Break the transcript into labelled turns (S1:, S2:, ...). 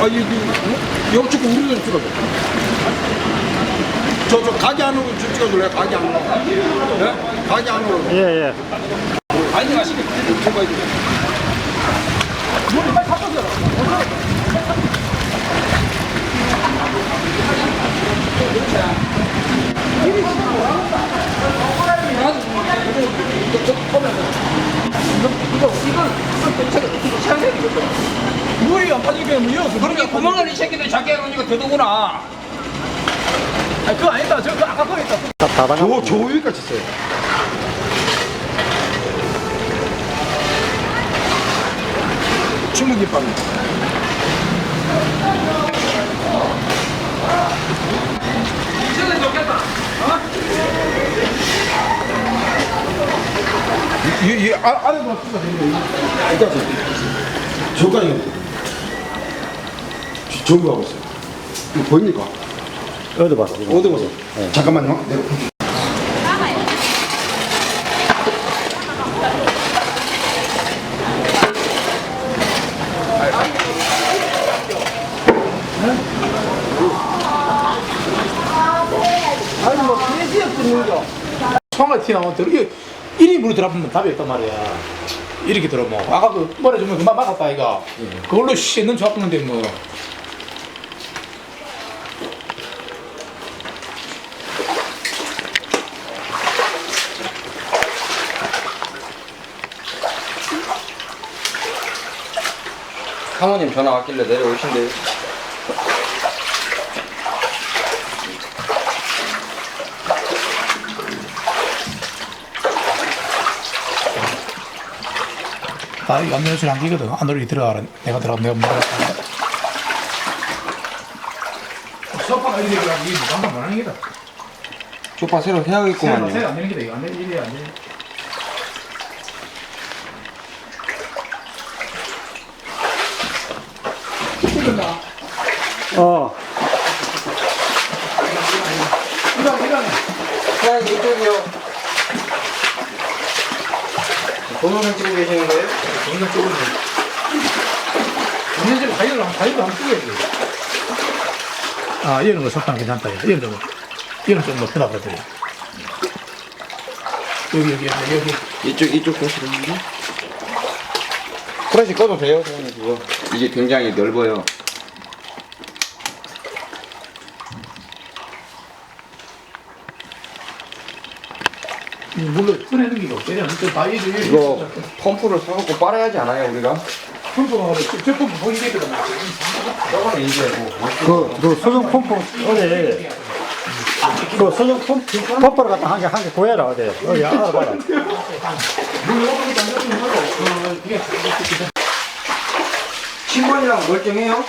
S1: 아, 이, 이, 여기 찍고 우리 좀 찍어줘. 저, 저, 가게 안으로 좀 찍어줄래요? 가게 안으로. 예? 가게 안으로.
S2: 예, 예.
S1: 아니, 가시겠다. 제가 이제.
S3: 물이 안 빠지게 뭐 이어서
S4: 그렇게 구멍을 이 새끼들 작게 해놓으니까 더더구나.
S3: 아니 그거 아니다 저그 아까 거기 있다
S2: 다, 다
S1: 저,
S2: 당하고.
S1: 저 위까지 있어요. 충무김밥입니다. 이, 이, 이 아, 아래도 찍어야 되는데 여기까지 저까지 저기 가고 있어요 이거 보입니까?
S2: 어디 봐서.
S1: 어디 보세요. 잠깐만요. 네.
S3: 아니 뭐 그래지야 끊는 거 총알 튀나면 이게 이리 물이 들어보면 답이 없단 말이야. 이렇게 들어 뭐. 아까 그 머리 주면 그만 막았다 이가 그걸로 씻는 좋았는데 뭐
S4: 사모님 전화 왔길래 내려오신대요.
S3: 나 안내실 안 끼거든 안으로 들어가라 내가 들어가면 내가 못 들어가 소파가 이렇게 들어가면 이게 한번 하는 게다
S4: 소파 새로 해야겠구만요.
S3: 새안 되는 게다 이거 안 되는 일이 안 돼.
S2: 어.
S3: 이거 이거
S4: 사장님 이쪽이요. 동영상 찍고 계시는 거예요?
S3: 동영 쪽으로 동영 좀 가위로 한 가위로 한번 찍어야 돼. 아 이런 거 석탄 괜찮다. 이런 좀 이런 좀 높여다 그러더니 여기 여기 여기 여기
S4: 이쪽 이쪽 보시는데? 프레시 꺼도 돼요, 사장님 그거. 이게 굉장히 넓어요.
S3: 물로 꺼내는 게 없어요. 다 이거
S4: 이거 펌프를 사갖고 빨아야지 않아요, 우리가?
S3: 펌프가.
S4: 저거는 이제 뭐.
S2: 그, 그 소형 펌프, 어디. 그 소형 펌프, 펌프를 갖다 한 개, 한 개 구해라, 어디. 어디, 알아봐라.
S4: 신번이랑 멀쩡해요?